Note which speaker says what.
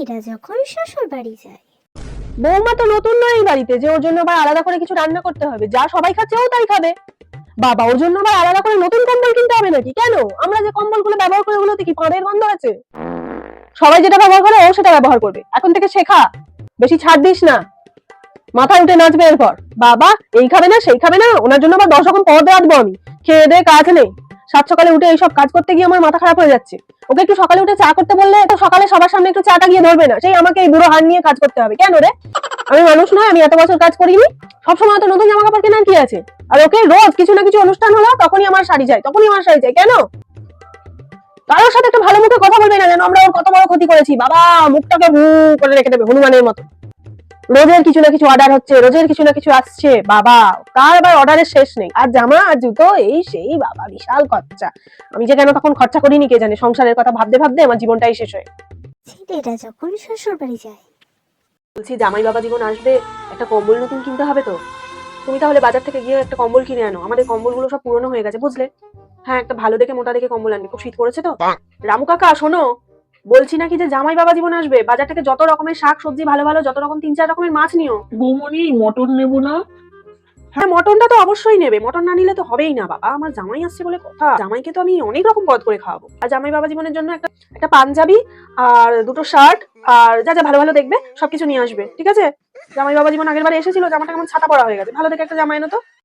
Speaker 1: ছেলেরা যখন শ্বশুর বাড়ি যায়।
Speaker 2: বৌমা তো নতুন নয় এই বাড়িতে যে ওর জন্য আবার আলাদা করে কিছু রান্না করতে হবে। যা সবাই খাচ্ছে ও তাই খাবে। বাবা, ওর জন্য আবার আলাদা করে নতুন কম্বল কিনতে হবে নাকি? কেন? আমরা যে কম্বলগুলো ব্যবহার করি ওগুলোতে কি পাড়ের গন্ধ আছে? সবাই যেটা ব্যবহার করে ও সেটা ব্যবহার করবে। এখন থেকে শেখা। বেশি ছাড় দিস না। মাথায় উঠে নাচবে এরপর। বাবা, এই খাবে না, সেই খাবে না। ওনার জন্য আবার দশ রকম পদ রাখব আমি। খেয়ে দে, কাজ নেই সাত সকালে উঠে এইসব কাজ করতে গিয়ে আমার মাথা খারাপ হয়ে যাচ্ছে। ওকে একটু সকালে উঠে চা করতে বললে তো সকালে সবার সামনে একটু চাটা গিয়ে ধরবে না। সেই আমাকে এই বুড়ো হার নিয়ে কাজ করতে হবে। কেন রে? আমি মানুষ নয়, আমি এত বছর কাজ করিনি। সবসময় তো নতুন জামা কাপড় কেনার কি আছে? আর ওকে রোজ কিছু না কিছু অনুষ্ঠান হলো তখনই আমার শাড়ি চাই তখনই আমার শাড়ি চাই কেন? কারোর সাথে একটা ভালো মুখে কথা বলবে না যেন আমরা ওর কত বড় ক্ষতি করেছি। বাবা, মুখটাকে হু করে রেখে দেবে হনুমানের মতো। রোজের কিছু না কিছু অর্ডার হচ্ছে রোজের কিছু না কিছু আসছে। বাবা তার আবার অর্ডারের শেষ নেই? আর জামা আর জুতো এই সেই বাবা বিশাল খরচা। আমি যে কেন তখন খরচা করিনি কে জানে? সংসারের কথা ভাবতে ভাবতে আমার জীবনটাই শেষ হয়ে
Speaker 1: ছেলেরা যখন শ্বশুর বাড়ি যায়।
Speaker 2: বলছি জামাই বাবা জীবন আসবে একটা কম্বল নতুন কিনতে হবে তো। তুমি তাহলে বাজার থেকে গিয়ে একটা কম্বল কিনে আনো। আমাদের কম্বলগুলো সব পুরনো হয়ে গেছে বুঝলে? হ্যাঁ একটা ভালো দেখে মোটা দেখে কম্বল আনবে। খুব শীত পড়েছে তো? রামু কাকা শোনো? বলছি নাকি যে জামাই বাবা জীবন আসবে? বাজার থেকে যত রকমের শাক সবজি ভালো ভালো যত রকম তিন চার রকমের মাছ নিও।
Speaker 3: বৌমনি মটন নেব না?
Speaker 2: হ্যাঁ মটনটা তো অবশ্যই নেবে। মটন না নিলে তো হবেই না বাবা। আমার জামাই আসছে বলে কথা। জামাইকে তো আমি অনেক রকম পদ করে খাওয়াবো। আর জামাই বাবা জীবনের জন্য একটা একটা পাঞ্জাবি আর দুটো শার্ট আর যা যা ভালো ভালো দেখবে সবকিছু নিয়ে আসবে। ঠিক আছে? জামাই বাবা জীবন আগের বারে এসেছিল জামাটা কেমন ছাতা পড়া হয়ে গেছে। ভালো দেখে একটা জামাই এনো তো।